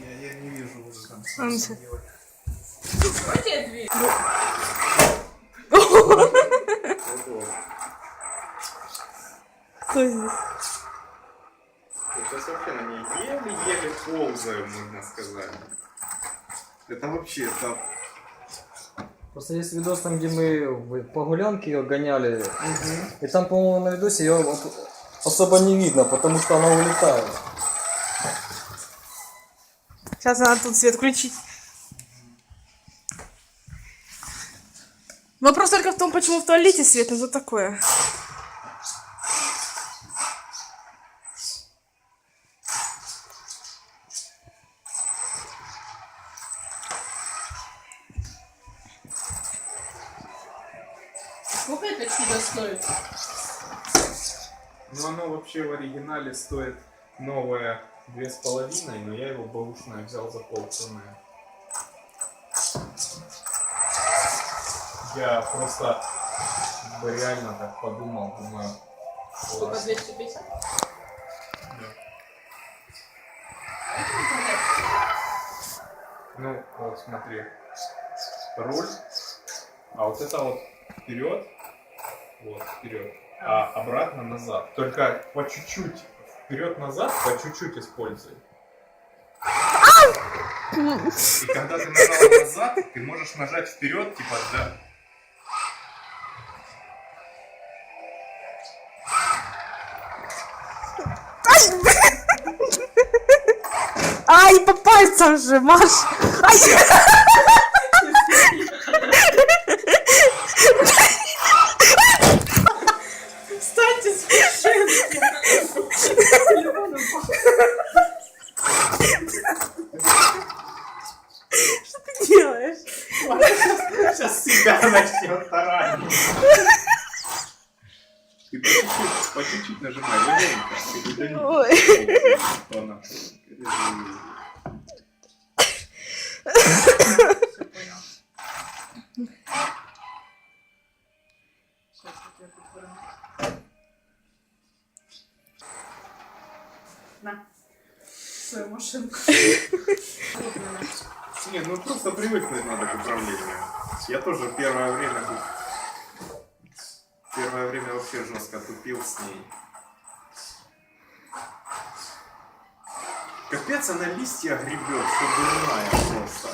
Я, я не вижу уже там. Всё. Где дверь? Ого. Кто здесь? Сейчас вообще на ней еле-еле ползаю, можно сказать. Это вообще, это... Просто есть видос там, где мы по гулянке ее гоняли. И там, по-моему, на видосе ее особо не видно, потому что она улетает. Сейчас надо тут свет включить. Вопрос только в том, почему в туалете свет, ну что такое? Сколько это чудо стоит? Ну оно вообще в оригинале стоит новое две с половиной, но я его бэушное взял за полцены. Я просто бы реально так подумал, думаю, Сколько, класс. 250? Да. Ну, вот смотри. Руль. А вот это вот вперед. Вот, вперед. А обратно назад. Только по чуть-чуть. Вперед-назад по чуть-чуть используй. И когда ты нажал назад, ты можешь нажать вперед, типа, да. Ай, по пальцам же, Маш! Ай! Машинки! Что ты делаешь? Сейчас себя начнет таранить. Ты по чуть-чуть, по чуть-чуть нажимай, легонько. Ой. Она. На. Свою машинку. Не, ну просто привыкнуть надо к управлению. Я тоже первое время. Первое время вообще жестко тупил с ней. Капец, она листья гребет, что дурная просто.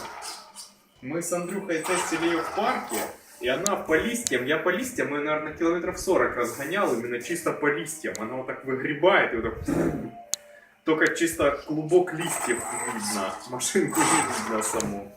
Мы с Андрюхой тестили ее в парке, и она по листьям, я по листьям, ее, наверное, километров 40 разгонял, именно чисто по листьям. Она вот так выгребает, и вот так... Только чисто клубок листьев видно, машинку видно саму.